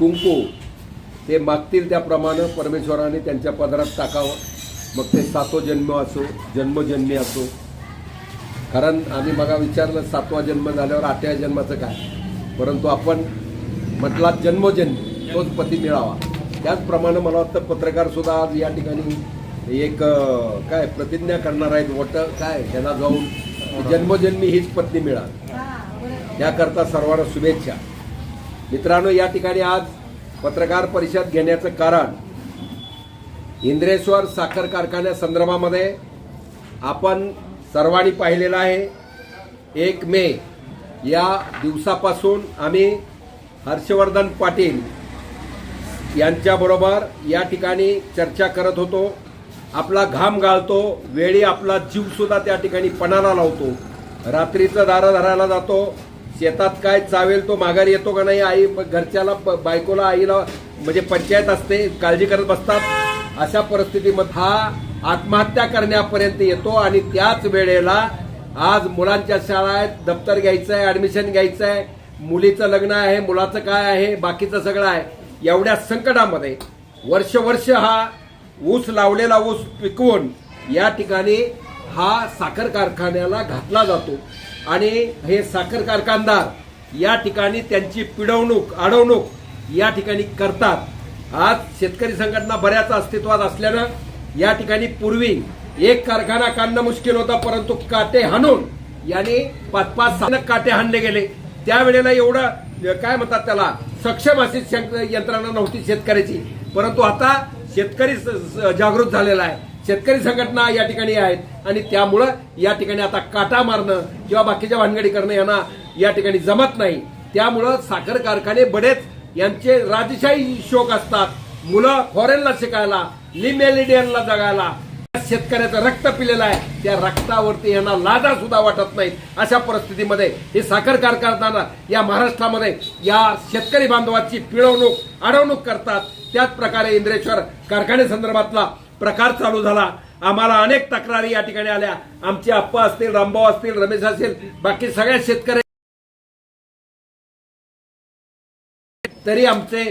कुंकू ते मागतील त्याप्रमाणे परमेश्वराने त्यांच्या पदरात टाकावं. मग ते सातो जन्म असो जन्मजन्मी असो. कारण आम्ही बघा विचारलं सातवा जन्म झाल्यावर आठव्या जन्माचं काय? परंतु आपण म्हटला जन्मोजन्मी तोच पती मिळावा. त्याचप्रमाणे मला वाटतं पत्रकार सुद्धा आज या ठिकाणी एक काय प्रतिज्ञा करणार आहेत वट काय ह्याला जाऊन जन्मोजन्मी हीच पत्नी मिळा त्याकरता सर्वांना शुभेच्छा. मित्रांनो या ठिकाणी आज पत्रकार परिषद घेण्याचं कारण इंद्रेश्वर साखर कारखान्या संदर्भामध्ये आपण सर्वांनी पाहिलेलं आहे. एक मे या दिवसापासून आम्ही हर्षवर्धन पाटील यांच्याबरोबर या ठिकाणी चर्चा करत होतो. आपला घाम गाळतो वेळी आपला जीवसुद्धा त्या ठिकाणी पणाला लावतो. रात्रीचं दारं धरायला जातो. शेतात काय चावेल तो माघारी येतो का नाही? आई घरच्याला बायकोला आईला म्हणजे पंचायत असते काळजी करत बसतात. अशा परिस्थितीमध्ये हा आत्महत्या करण्यापर्यंत येतो आणि त्याच वेळेला आज मुलांच्या शाळा आहेत दप्तर घ्यायचं आहे ऍडमिशन घ्यायचं आहे मुलीचं लग्न आहे मुलाचं काय आहे बाकीचं सगळं आहे. एवढ्या संकटामध्ये वर्ष वर्ष हा ऊस लावलेला ऊस पिकवून या ठिकाणी हा साखर कारखान्याला घातला जातो. आणि हे साखर कारखानदार या ठिकाणी त्यांची पिडवणूक अडवणूक या ठिकाणी करतात. आज शेतकरी संघटना बऱ्याच अस्तित्वात असल्यानं या ठिकाणी पूर्वी एक कारखाना काढणं मुश्किल होता परंतु काटे हाणून याने पाच पाच सहा काटे हाणले गेले. त्यावेळेला एवढं काय म्हणतात त्याला सक्षम अशी यंत्रणा नव्हती शेतकऱ्याची. परंतु आता शेतकरी स- जागृत झालेला आहे. शेतकरी संघटना या ठिकाणी आहेत आणि त्यामुळं या ठिकाणी आता काटा मारणं किंवा बाकीच्या भानगडी करणं यांना या ठिकाणी जमत नाही. त्यामुळं साखर कारखाने बरेच यांचे राजशाही शोक असतात. मुलं फॉरेनला शिकायला लिमेलिडियनला जगायला शेतकऱ्याचं रक्त पिलेलं आहे. त्या रक्तावरती यांना लाजा सुद्धा वाटत नाहीत. अशा परिस्थितीमध्ये हे साखर कारखाना या महाराष्ट्रामध्ये या शेतकरी बांधवाची पिळवणूक अडवणूक करतात. त्याच प्रकारे इंद्रेश्वर कारखाने संदर्भातला प्रकार चालू झाला. आम्हाला अनेक तक्रारी या ठिकाणी आल्या. आमचे आप्पा असतील रामभाऊ असतील रमेश असतील बाकी सगळ्या शेतकरी तरी आमचे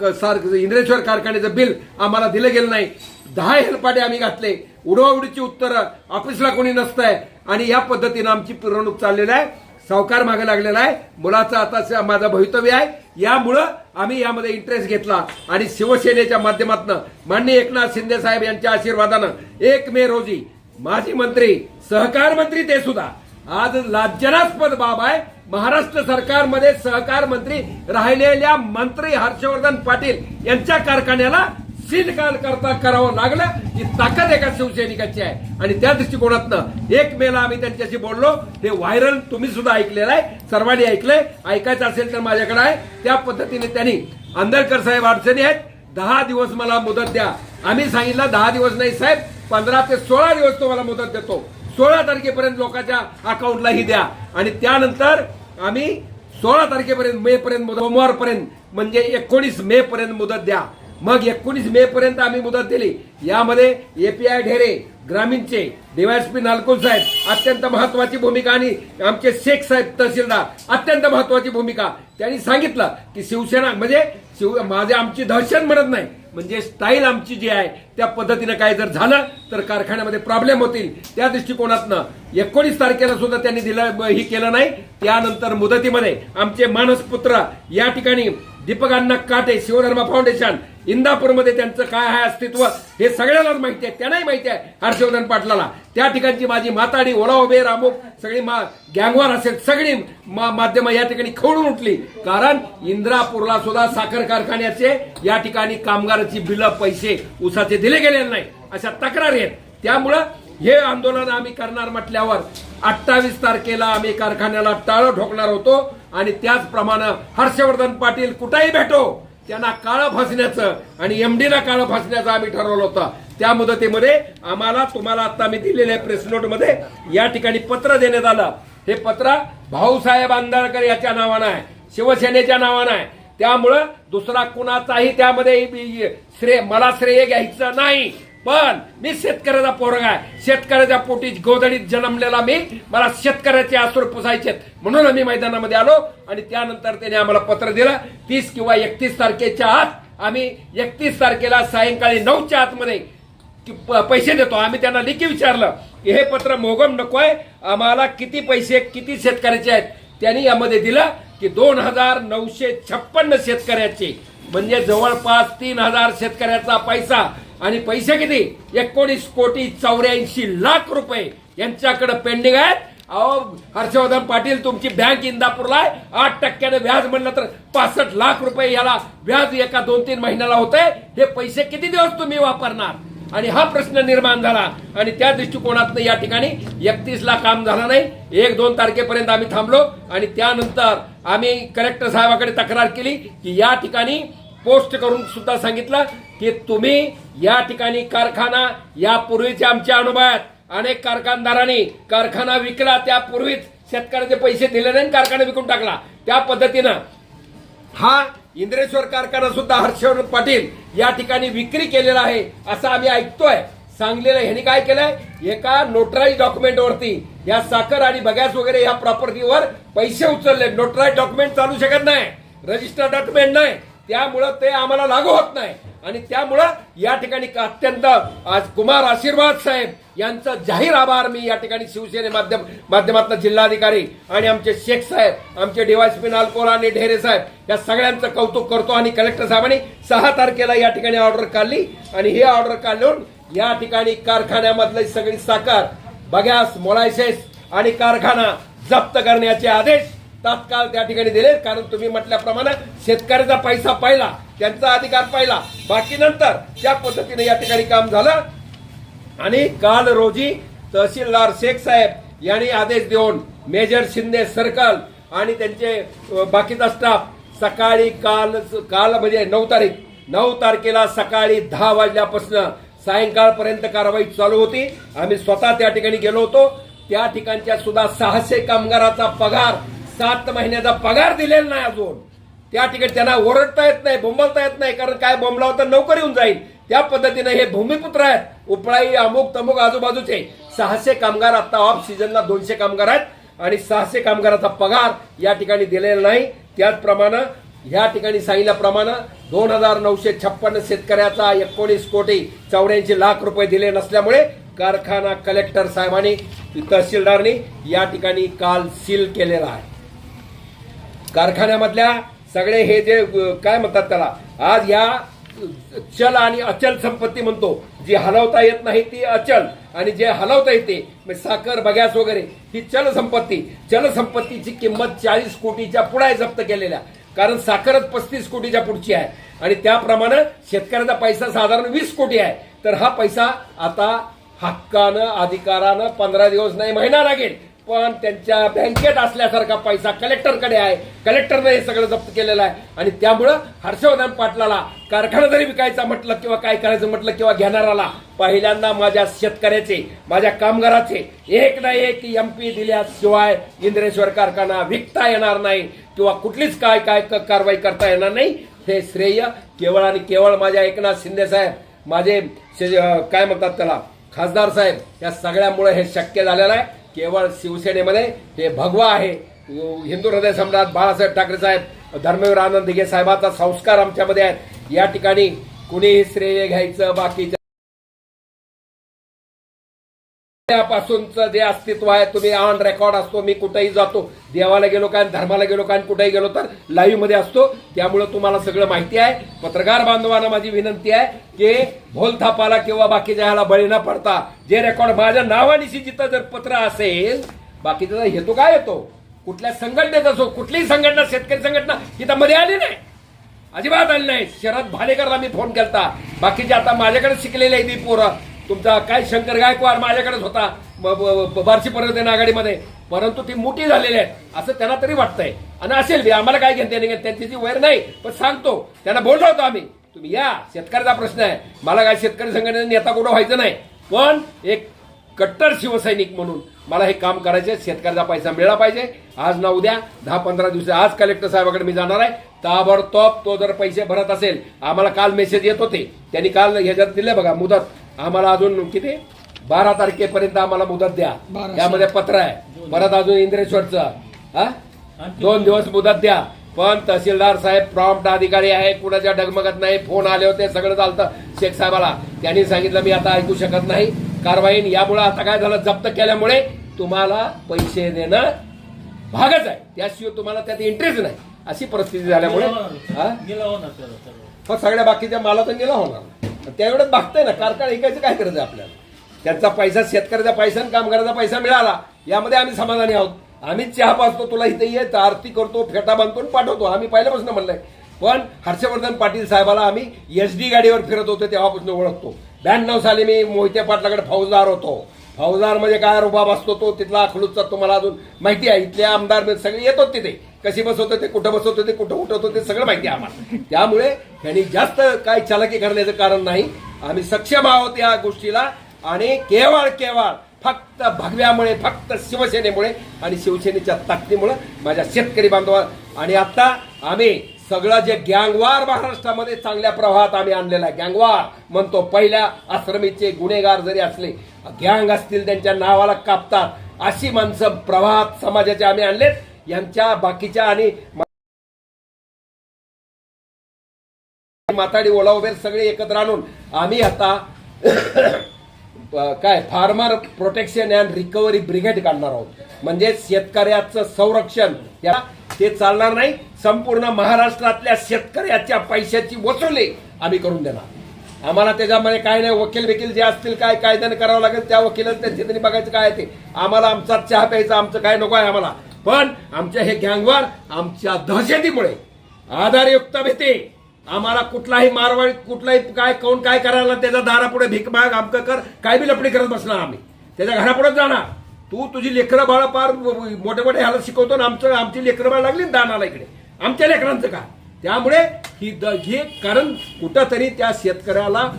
सार- इंद्रेश्वर कारखान्याचं बिल आम्हाला दिलं गेलं नाही. दहा हेलपाटे आम्ही घातले. उडवाउडीची उत्तरं ऑफिसला कोणी नसतंय. आणि या पद्धतीनं आमची पिरवणूक चाललेली आहे. सावकार मागे लागलेला आहे. मुलाचं आता माझा माझं भवितव्य आहे. यामुळं आम्ही यामध्ये इंटरेस्ट घेतला आणि शिवसेनेच्या माध्यमातून माननीय एकनाथ शिंदे साहेब यांच्या आशीर्वादानं एक मे रोजी माजी मंत्री सहकार मंत्री ते सुद्धा. आज लाज्जनास्पद बाब आहे. महाराष्ट्र सरकारमध्ये सहकार मंत्री राहिलेल्या मंत्री हर्षवर्धन पाटील यांच्या कारखान्याला सील काल करता करावं लागलं ही ताकद एका शिवसैनिकाची आहे. आणि त्या दृष्टिकोनातनं एक मेला आम्ही त्यांच्याशी बोललो हे व्हायरल तुम्ही सुद्धा ऐकलेलं आहे सर्वांनी ऐकलंय ऐकायचं असेल तर माझ्याकडे आहे. त्या पद्धतीने त्यांनी आंदळकर साहेब अडचणी आहेत दहा दिवस मला मुदत द्या. आम्ही सांगितलं दहा दिवस नाही साहेब पंधरा ते सोळा दिवस तुम्हाला मुदत देतो. सोळा तारखेपर्यंत लोकांच्या अकाउंटला ही द्या. आणि त्यानंतर आम्ही सोळा तारखेपर्यंत मे पर्यंत सोमवारपर्यंत म्हणजे एकोणीस मे पर्यंत मुदत द्या. मग एकोणीस मे पर्यंत आम्ही मुदत दिली. यामध्ये एपीआय ढेरे ग्रामीणचे डीवायएसपी नालकोल साहेब अत्यंत महत्वाची भूमिका आणि आमचे शेख साहेब तहसीलदार अत्यंत महत्वाची भूमिका. त्यांनी सांगितलं की शिवसेना म्हणजे शिव माझे आमची दहशत म्हणत नाही म्हणजे स्टाईल आमची जी आहे त्या पद्धतीनं काय जर झालं तर कारखान्यामध्ये प्रॉब्लेम होतील. त्या दृष्टिकोनातनं एकोणीस तारखेला सुद्धा त्यांनी दिलं ही केलं नाही. त्यानंतर मुदतीमध्ये आमचे मानसपुत्र या ठिकाणी दीपकांना काटे शिवधर्मा फाउंडेशन इंदापूरमध्ये त्यांचं काय आहे अस्तित्व हे सगळ्यांनाच माहिती आहे. त्यांनाही माहिती आहे हर्षवर्धन पाटलाला. त्या ठिकाणची माझी माताडी ओळा उभे सगळी मा गँगवार असेल सगळी माध्यम या ठिकाणी खवळून उठली. कारण इंद्रापूरला सुद्धा साखर कारखान्याचे या ठिकाणी कामगाराची बिलं पैसे उसाचे दिले गेलेले नाही. अशा तक्रारी आहेत. त्यामुळं हे आंदोलन आम्ही करणार म्हटल्यावर अठ्ठावीस तारखेला आम्ही कारखान्याला टाळं ठोकणार होतो आणि त्याचप्रमाणे हर्षवर्धन पाटील कुठेही भेटो. त्यांना काळं फासण्याचं आणि एमडीला काळं फासण्याचं आम्ही ठरवलं होतं. त्या मुदतीमध्ये आम्हाला तुम्हाला आता मी दिलेल्या प्रेस नोटमध्ये या ठिकाणी पत्र देण्यात आलं. हे पत्र भाऊसाहेब आंदळकर याच्या नावानं आहे शिवसेनेच्या नावानं आहे. त्यामुळं दुसरा कुणाचाही त्यामध्ये श्रेय मला श्रेय घ्यायचं नाही. पण मी शेतकऱ्याचा पोरग आहे. शेतकऱ्याच्या पोटी गोधडीत जन्मलेला मी. मला शेतकऱ्याचे आसूर पुसायचे म्हणून आम्ही मैदानामध्ये आलो आणि त्यानंतर त्याने आम्हाला पत्र दिलं. तीस किंवा एकतीस तारखेच्या आत आम्ही एकतीस तारखेला सायंकाळी नऊच्या आतमध्ये की प- पैसे देतो. आम्ही त्यांना लेखी विचारलं की हे पत्र मोगम नको आहे. आम्हाला किती पैसे किती शेतकऱ्याचे आहेत? त्यांनी यामध्ये दिलं की दोन हजार नऊशे छप्पन्न शेतकऱ्याचे. म्हणजे जवळपास तीन हजार शेतकऱ्याचा पैसा आणि पैसे किती? एकोणीस कोटी चौऱ्याऐंशी लाख रुपये यांच्याकडे पेंडिंग आहेत. अहो हर्षवर्धन पाटील तुमची बँक इंदापूरला आहे. आठ टक्क्याने व्याज म्हणलं तर पासष्ट लाख रुपये याला व्याज एका दोन तीन महिन्याला होतंय हे पैसे किती दिवस तुम्ही वापरणार? आणि हा प्रश्न निर्माण झाला. आणि त्या दृष्टिकोनातनं या ठिकाणी एकतीसला काम झालं नाही. एक दोन तारखेपर्यंत आम्ही थांबलो. आणि त्यानंतर आम्ही कलेक्टर साहेबाकडे तक्रार केली की या ठिकाणी पोस्ट करून सुद्धा सांगितलं की तुम्ही या ठिकाणी कारखाना यापूर्वीच्या आमच्या अनुभवात अनेक कारखानदारांनी कारखाना विकला त्यापूर्वीच शेतकऱ्याचे पैसे दिले नाही आणि कारखाना विकून टाकला. त्या पद्धतीनं हा इंद्रेश्वर कारखाना सुद्धा हर्षवर्धन पाटील या ठिकाणी विक्री केलेला आहे असं आम्ही ऐकतोय. सांगलेलं ह्यांनी काय केलंय? एका नोटराईज डॉक्युमेंटवरती या साखर आणि बगॅस वगैरे या प्रॉपर्टीवर पैसे उचलले. नोटराईज डॉक्युमेंट चालू शकत नाही. रजिस्टर डॉक्युमेंट नाही. त्यामुळं ते आम्हाला लागू होत नाही. आणि त्यामुळं या ठिकाणी अत्यंत आज कुमार आशीर्वाद साहेब यांचा जाहीर आभार मी या ठिकाणी शिवसेने माध्यम माध्यमातला जिल्हाधिकारी आणि आमचे शेख साहेब आमचे डीवायसपी नालकोला आणि ढेरे साहेब या सगळ्यांचं कौतुक करतो आणि कलेक्टर साहेबांनी सहा तारखेला या ठिकाणी ऑर्डर काढली. आणि ही ऑर्डर काढून या ठिकाणी कारखान्यामधली सगळी साखर बगॅस मोलायसेस आणि कारखाना जप्त करण्याचे आदेश तात्काळ त्या ठिकाणी दिले. कारण तुम्ही म्हटल्याप्रमाणे शेतकऱ्याचा पैसा पाहिला त्यांचा अधिकार पाहिला. बाकी नंतर त्या पद्धतीने या ठिकाणी काम झालं. आणि काल रोजी तहसीलदार शेख साहेब यांनी आदेश देऊन मेजर शिंदे सर्कल आणि त्यांचे बाकीचा स्टाफ सकाळी काल काल म्हणजे नऊ तारीख नऊ तारखेला सकाळी दहा वाजल्यापासून सायंकाळपर्यंत कारवाई चालू होती. आम्ही स्वतः त्या ठिकाणी गेलो होतो. त्या ठिकाणच्या सुद्धा सहाशे कामगाराचा पगार सात महिन्याचा पगार दिलेला नाही अजून. त्या ठिकाणी त्यांना ओरडता येत नाही बोंबलता येत नाही कारण काय बोंबलावं तर नोकर येऊन जाईल. त्या पद्धतीने हे भूमिपुत्र आहेत. उपळाई अमुक तमुक आजूबाजूचे सहाशे कामगार आता ऑफ सीझनला दोनशे कामगार आहेत. आणि सहाशे कामगाराचा पगार या ठिकाणी दिलेला नाही. त्याचप्रमाणे या ठिकाणी सांगितल्याप्रमाणे दोन हजार नऊशे छप्पन्न शेतकऱ्याचा एकोणीस कोटी चौऱ्याऐंशी लाख रुपये दिले नसल्यामुळे कारखाना कलेक्टर साहेबांनी तहसीलदारनी या ठिकाणी काल सील केलेला आहे. कारखान्यामधल्या सगळे हे जे काय म्हणतात त्याला? आज या चल आणि अचल संपत्ती म्हणतो. जी हलवता येत नाही ती अचल. आणि जे हलवता येते म्हणजे साखर बगॅस वगैरे ही चल संपत्ती. चल संपत्तीची किंमत चाळीस कोटीच्या पुढे आहे जप्त केलेल्या. कारण साखरच पस्तीस कोटीच्या पुढची आहे. आणि त्याप्रमाणे शेतकऱ्याचा पैसा साधारण वीस कोटी आहे. तर हा पैसा आता हक्कानं अधिकारानं पंधरा दिवस नाही महिना लागेल. पण त्यांच्या बँकेत असल्यासारखा पैसा कलेक्टरकडे आहे. कलेक्टरनं हे सगळं जप्त केलेलं आहे. आणि त्यामुळं हर्षवर्धन पाटलाला कारखाना जरी विकायचा म्हटलं किंवा काय करायचं म्हटलं किंवा घेणाराला पहिल्यांदा माझ्या शेतकऱ्याचे माझ्या कामगाराचे एक ना एक एम पी दिल्याशिवाय इंद्रेश्वर कारखाना विकता येणार नाही किंवा कुठलीच काय काय कारवाई करता येणार नाही. हे श्रेय केवळ आणि केवळ माझ्या एकनाथ शिंदे साहेब माझे काय म्हणतात त्याला खासदार साहेब या सगळ्यामुळे हे शक्य झालेलं आहे. केवळ शिवसेनेमध्ये हे भगवा आहे. हिंदू हृदय सम्राट बाळासाहेब ठाकरे साहेब धर्मवीर आनंद दिघे साहेबाचा संस्कार आमच्यामध्ये आहेत. या ठिकाणी कुणीही श्रेय घ्यायचं बाकीचं त्यापासूनचं जे अस्तित्व आहे तुम्ही ऑन रेकॉर्ड असतो मी कुठेही जातो. देवाला गेलो काय धर्माला गेलो काय कुठेही गेलो तर लाईव्हमध्ये असतो. त्यामुळे तुम्हाला सगळं माहिती आहे. पत्रकार बांधवांना माझी विनंती आहे की भोलथापाला किंवा बाकीच्या ह्याला बळी न पडता जे रेकॉर्ड माझ्या नावानिशी जिथं जर पत्र असेल बाकीचा हेतू काय येतो? कुठल्या संघटनेत असो कुठलीही संघटना शेतकरी संघटना तिथं मध्ये आली नाही अजिबात आली नाही शरद भालेकरला मी फोन केलता. बाकीचे आता माझ्याकडे शिकलेले आहे ती पोरं. तुमचा काय शंकर गायकवाड माझ्याकडेच होता ब- ब- पर्यटन आघाडीमध्ये. परंतु ती मोठी झालेली आहेत असं त्यांना तरी वाटतंय. आणि असेल बी आम्हाला काय घेते नाही त्यांची जी वैर नाही पण सांगतो त्यांना बोललो होतो आम्ही. तुम्ही या शेतकऱ्याचा प्रश्न आहे. मला काय शेतकरी संघटनेने नेता कुठं व्हायचं नाही. पण एक कट्टर शिवसैनिक म्हणून मला हे काम करायचे शेतकऱ्याचा पैसा मिळाला पाहिजे. आज ना उद्या दहा पंधरा दिवस आज कलेक्टर साहेबाकडे मी जाणार आहे. ताबडतोब तो जर पैसे भरत असेल आम्हाला काल मेसेज येत होते. त्यांनी काल ह्याच्यात दिले बघा मुदत. आम्हाला अजून किती? बारा तारखेपर्यंत आम्हाला मुदत द्या. त्यामध्ये पत्र आहे. परत अजून इंद्रेश्वरचं हा? दोन दिवस मुदत द्या. पण तहसीलदार साहेब प्रॉम्प्ट अधिकारी आहे कुणाच्या डगमगत नाही फोन आले होते सगळं चालतं शेख साहेबाला. त्यांनी सांगितलं मी आता ऐकू शकत नाही. कारवाई यामुळे आता काय झालं जप्त केल्यामुळे तुम्हाला पैसे देणं भागच आहे. त्याशिवाय तुम्हाला त्यात इंटरेस्ट नाही. अशी परिस्थिती झाल्यामुळे सगळ्या बाकीच्या माला तर गेला होणार. त्यावेळेस भागतंय ना कारखाना ऐकायचं काय करायचं आपल्याला? त्यांचा पैसा शेतकऱ्याचा पैसा आणि कामगाराचा पैसा मिळाला यामध्ये आम्ही समाधानी आहोत. आम्ही चहा पाचतो तुला इथे येत आरती करतो फेटा बांधतो आणि पाठवतो. आम्ही पहिल्यापासून म्हणलंय. पण हर्षवर्धन पाटील साहेबाला आम्ही एस डी गाडीवर फिरत होतो तेव्हापासून ओळखतो. ब्याण्णव साली मी मोहिते पाटलाकडे फौजदार होतो. फौजदार म्हणजे काय रुबाब असतो तो तिथला अखलूजचा तुम्हाला अजून माहिती आहे. इथले आमदार सगळे येतो तिथे. कशी बसवतो ते कुठं बसवतो ते कुठं उठवतो ते सगळं माहिती आहे आम्हाला. त्यामुळे त्यांनी जास्त काय चालाकी करण्याचं कारण नाही. आम्ही सक्षम आहोत या गोष्टीला आणि केवळ केवळ फक्त भगव्यामुळे फक्त शिवसेनेमुळे आणि शिवसेनेच्या ताकदीमुळे माझ्या शेतकरी बांधवा आणि आता आम्ही सगळं जे गँगवार महाराष्ट्रामध्ये चांगल्या प्रवाहात आम्ही आणलेला आहे. गँगवार म्हणतो पहिल्या आश्रमीचे गुन्हेगार जरी असले गँग असतील त्यांच्या नावाला कापतात. अशी माणसं प्रवाहात समाजाचे आम्ही आणलेत. यांच्या बाकीच्या आणि माताडी ओला उबेर सगळे एकत्र आणून आम्ही आता काय farmer protection and recovery brigade काढणार आहोत. म्हणजे शेतकऱ्याचं संरक्षण. या ते चालणार नाही संपूर्ण महाराष्ट्रातल्या शेतकऱ्याच्या पैशाची वसुली आम्ही करून देणार. आम्हाला त्याच्यामध्ये काय नाही वकील बिकील जे असतील काय कायद्याने करावं लागेल त्या वकिलाच त्यांच्या त्यांनी बघायचं काय ते. आम्हाला आमचा चहा प्यायचा आमचं काय नको आहे आम्हाला. पण आमच्या हे गँगवार आमच्या दहशतीमुळे आधारयुक्त भीती. आम्हाला कुठलाही मारवाडी कुठलाही काय कोण काय करायला त्याच्या दारापुढे भीक माग आमचं कर काय बी लपडी करत बसणार आम्ही. त्याच्या घरापुढेच जाणार. तू तुझी लेकरं बाळा पार मोठे मोठे ह्याला शिकवतो ना आमचं आमची लेकरं बाळ लागली ना दानाला इकडे. आमच्या लेकरांचं का? त्यामुळे ही द- हे कारण कुठंतरी त्या शेतकऱ्याला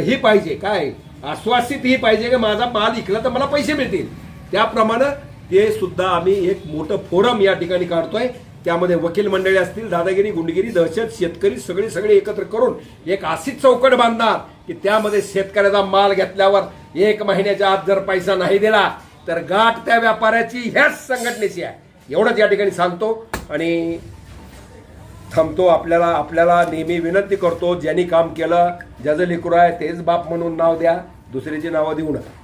ही पाहिजे. काय? आश्वासित ही पाहिजे की माझा माल इकला तर मला पैसे मिळतील. त्याप्रमाणे ते सुद्धा आम्ही एक मोठं फोरम या ठिकाणी काढतोय. त्यामध्ये वकील मंडळी असतील दादागिरी गुंडगिरी दहशत शेतकरी सगळे सगळे एकत्र करून एक अशीच चौकट बांधणार की त्यामध्ये शेतकऱ्याचा माल घेतल्यावर एक महिन्याच्या आत जर पैसा नाही दिला तर गाठ त्या व्यापाऱ्याची ह्याच संघटनेची आहे. एवढंच या ठिकाणी सांगतो आणि थांबतो. आपल्याला आपल्याला नेहमी विनंती करतो ज्यांनी काम केलं ज्याचं लेकरू आहे तेच बाप म्हणून नाव द्या दुसऱ्याची नावं देऊ नका.